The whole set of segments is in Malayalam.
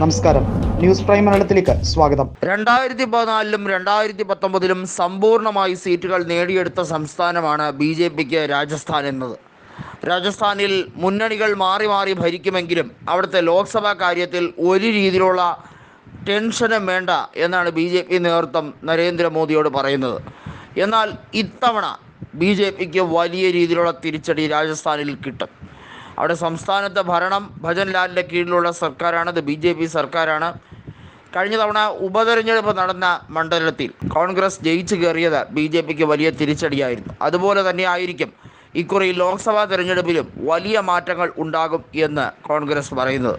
നമസ്കാരം. ന്യൂസ് പ്രൈം മലയാളത്തിലേക്ക് സ്വാഗതം. രണ്ടായിരത്തി പതിനാലിലും രണ്ടായിരത്തി പത്തൊമ്പതിലും സമ്പൂർണമായി സീറ്റുകൾ നേടിയെടുത്ത സംസ്ഥാനമാണ് ബി ജെ പിക്ക് രാജസ്ഥാൻ എന്നത്. രാജസ്ഥാനിൽ മുന്നണികൾ മാറി മാറി ഭരിക്കുമെങ്കിലും അവിടുത്തെ ലോക്സഭാ കാര്യത്തിൽ ഒരു രീതിയിലുള്ള ടെൻഷനും വേണ്ട എന്നാണ് ബി ജെ പി നേതൃത്വം നരേന്ദ്രമോദിയോട് പറയുന്നത്. എന്നാൽ ഇത്തവണ ബി ജെ പിക്ക് വലിയ രീതിയിലുള്ള തിരിച്ചടി രാജസ്ഥാനിൽ കിട്ടും. അവിടെ സംസ്ഥാനത്തെ ഭരണം ഭജൻലാലിന്റെ കീഴിലുള്ള സർക്കാരാണ് അത് ബി ജെ പി സർക്കാരാണ്. കഴിഞ്ഞ തവണ ഉപതെരഞ്ഞെടുപ്പ് നടന്ന മണ്ഡലത്തിൽ കോൺഗ്രസ് ജയിച്ചു കയറിയത് ബി ജെ പിക്ക് വലിയ തിരിച്ചടിയായിരുന്നു. അതുപോലെ തന്നെ ആയിരിക്കും ഇക്കുറി ലോക്സഭാ തെരഞ്ഞെടുപ്പിലും വലിയ മാറ്റങ്ങൾ ഉണ്ടാകും എന്ന് കോൺഗ്രസ് പറയുന്നത്.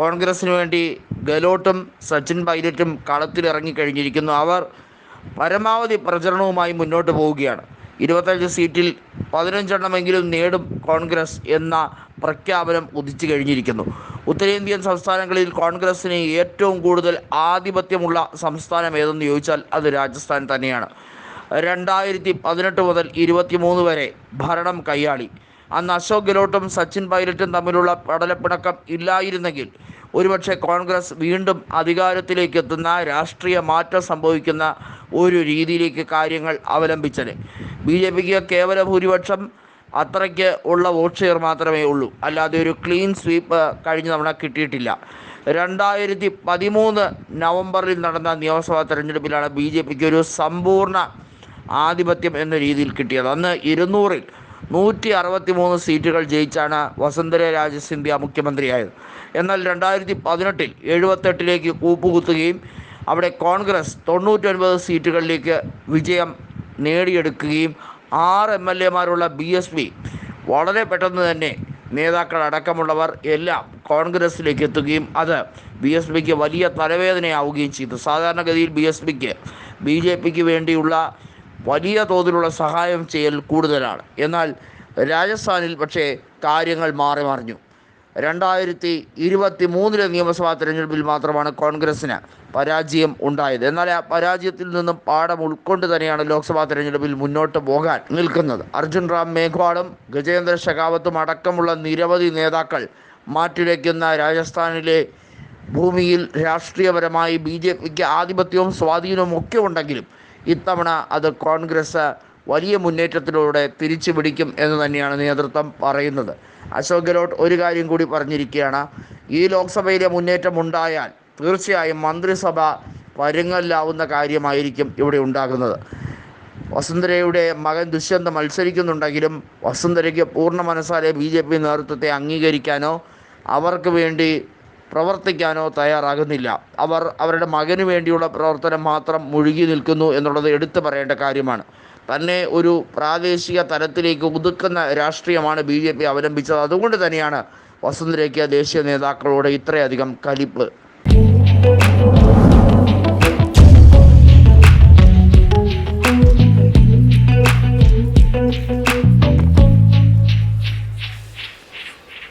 കോൺഗ്രസിന് വേണ്ടി ഗെലോട്ടും സച്ചിൻ പൈലറ്റും കളത്തിലിറങ്ങിക്കഴിഞ്ഞിരിക്കുന്നു അവർ പരമാവധി പ്രചരണവുമായി മുന്നോട്ട് പോവുകയാണ്. ഇരുപത്തഞ്ച് സീറ്റിൽ പതിനഞ്ചെണ്ണമെങ്കിലും നേടും കോൺഗ്രസ് എന്ന പ്രഖ്യാപനം ഉദിച്ചു കഴിഞ്ഞിരിക്കുന്നു. ഉത്തരേന്ത്യൻ സംസ്ഥാനങ്ങളിൽ കോൺഗ്രസിന് ഏറ്റവും കൂടുതൽ ആധിപത്യമുള്ള സംസ്ഥാനം ഏതെന്ന് ചോദിച്ചാൽ അത് രാജസ്ഥാൻ തന്നെയാണ്. രണ്ടായിരത്തി പതിനെട്ട് മുതൽ ഇരുപത്തിമൂന്ന് വരെ ഭരണം കൈയാളി അന്ന് അശോക് ഗെലോട്ടും സച്ചിൻ പൈലറ്റും തമ്മിലുള്ള പടലപ്പിണക്കം ഇല്ലായിരുന്നെങ്കിൽ ഒരുപക്ഷെ കോൺഗ്രസ് വീണ്ടും അധികാരത്തിലേക്ക് എത്തുന്ന രാഷ്ട്രീയ മാറ്റം സംഭവിക്കുന്ന ഒരു രീതിയിലേക്ക് കാര്യങ്ങൾ അവലംബിച്ചത്. ബി ജെ പിക്ക് കേവല ഭൂരിപക്ഷം അത്രയ്ക്ക് ഉള്ള വോട്ട് ഷെയർ മാത്രമേ ഉള്ളൂ. അല്ലാതെ ഒരു ക്ലീൻ സ്വീപ്പ് കഴിഞ്ഞ തവണ കിട്ടിയിട്ടില്ല. രണ്ടായിരത്തി പതിമൂന്ന് നവംബറിൽ നടന്ന നിയമസഭാ തെരഞ്ഞെടുപ്പിലാണ് ബി ജെ പിക്ക് ഒരു സമ്പൂർണ ആധിപത്യം എന്ന രീതിയിൽ കിട്ടിയത്. അന്ന് ഇരുന്നൂറിൽ നൂറ്റി അറുപത്തി മൂന്ന് സീറ്റുകൾ ജയിച്ചാണ് വസുന്ധര രാജ സിന്ധ്യ മുഖ്യമന്ത്രിയായത്. എന്നാൽ രണ്ടായിരത്തി പതിനെട്ടിൽ എഴുപത്തെട്ടിലേക്ക് കൂപ്പുകുത്തുകയും അവിടെ കോൺഗ്രസ് തൊണ്ണൂറ്റൊൻപത് സീറ്റുകളിലേക്ക് വിജയം നേടിയെടുക്കുകയും ആറ് എം എൽ എമാരുള്ള ബി എസ് പി വളരെ പെട്ടെന്ന് തന്നെ നേതാക്കൾ അടക്കമുള്ളവർ എല്ലാം കോൺഗ്രസ്സിലേക്ക് എത്തുകയും അത് ബി എസ് പിക്ക് വലിയ തലവേദനയാവുകയും ചെയ്തു. സാധാരണഗതിയിൽ ബി എസ് പിക്ക് ബി ജെ പിക്ക് വേണ്ടിയുള്ള വലിയ തോതിലുള്ള സഹായം ചെയ്യൽ കൂടുതലാണ്. എന്നാൽ രാജസ്ഥാനിൽ പക്ഷേ കാര്യങ്ങൾ മാറി മറിഞ്ഞു. രണ്ടായിരത്തി ഇരുപത്തി മൂന്നിലെ നിയമസഭാ തെരഞ്ഞെടുപ്പിൽ മാത്രമാണ് കോൺഗ്രസ്സിന് പരാജയം ഉണ്ടായത്. എന്നാൽ ആ പരാജയത്തിൽ നിന്നും പാഠം ഉൾക്കൊണ്ട് തന്നെയാണ് ലോക്സഭാ തെരഞ്ഞെടുപ്പിൽ മുന്നോട്ട് പോകാൻ നിൽക്കുന്നത്. അർജുൻ റാം മേഘ്വാളും ഗജേന്ദ്ര ഷെഖാവത്തും അടക്കമുള്ള നിരവധി നേതാക്കൾ മാറ്റിവെക്കുന്ന രാജസ്ഥാനിലെ ഭൂമിയിൽ രാഷ്ട്രീയപരമായി ബി ജെ പിക്ക് ആധിപത്യവും സ്വാധീനവും ഒക്കെ ഉണ്ടെങ്കിലും ഇത്തവണ അത് കോൺഗ്രസ് വലിയ മുന്നേറ്റത്തിലൂടെ തിരിച്ചു പിടിക്കും എന്ന് തന്നെയാണ് നേതൃത്വം പറയുന്നത്. അശോക് ഗെഹ്ലോട്ട് ഒരു കാര്യം കൂടി പറഞ്ഞിരിക്കുകയാണ്. ഈ ലോക്സഭയിലെ മുന്നേറ്റം ഉണ്ടായാൽ തീർച്ചയായും മന്ത്രിസഭ പരുങ്ങല്ലാവുന്ന കാര്യമായിരിക്കും ഇവിടെ ഉണ്ടാകുന്നത്. വസുന്ധരയുടെ മകൻ ദുഷ്യന്ത മത്സരിക്കുന്നുണ്ടെങ്കിലും വസുന്ധരയ്ക്ക് പൂർണ മനസ്സാലെ ബി ജെ പി നേതൃത്വത്തെ അംഗീകരിക്കാനോ അവർക്ക് വേണ്ടി പ്രവർത്തിക്കാനോ തയ്യാറാകുന്നില്ല. അവർ അവരുടെ മകന് വേണ്ടിയുള്ള പ്രവർത്തനം മാത്രം മുഴുകി നിൽക്കുന്നു എന്നുള്ളത് എടുത്തു പറയേണ്ട കാര്യമാണ്. തന്നെ ഒരു പ്രാദേശിക തലത്തിലേക്ക് ഒതുക്കുന്ന രാഷ്ട്രീയമാണ് ബി ജെ പി അവലംബിച്ചത്. അതുകൊണ്ട് തന്നെയാണ് വസുന്ധരയ്ക്ക് ദേശീയ നേതാക്കളോട് ഇത്രയധികം കലിപ്പ്.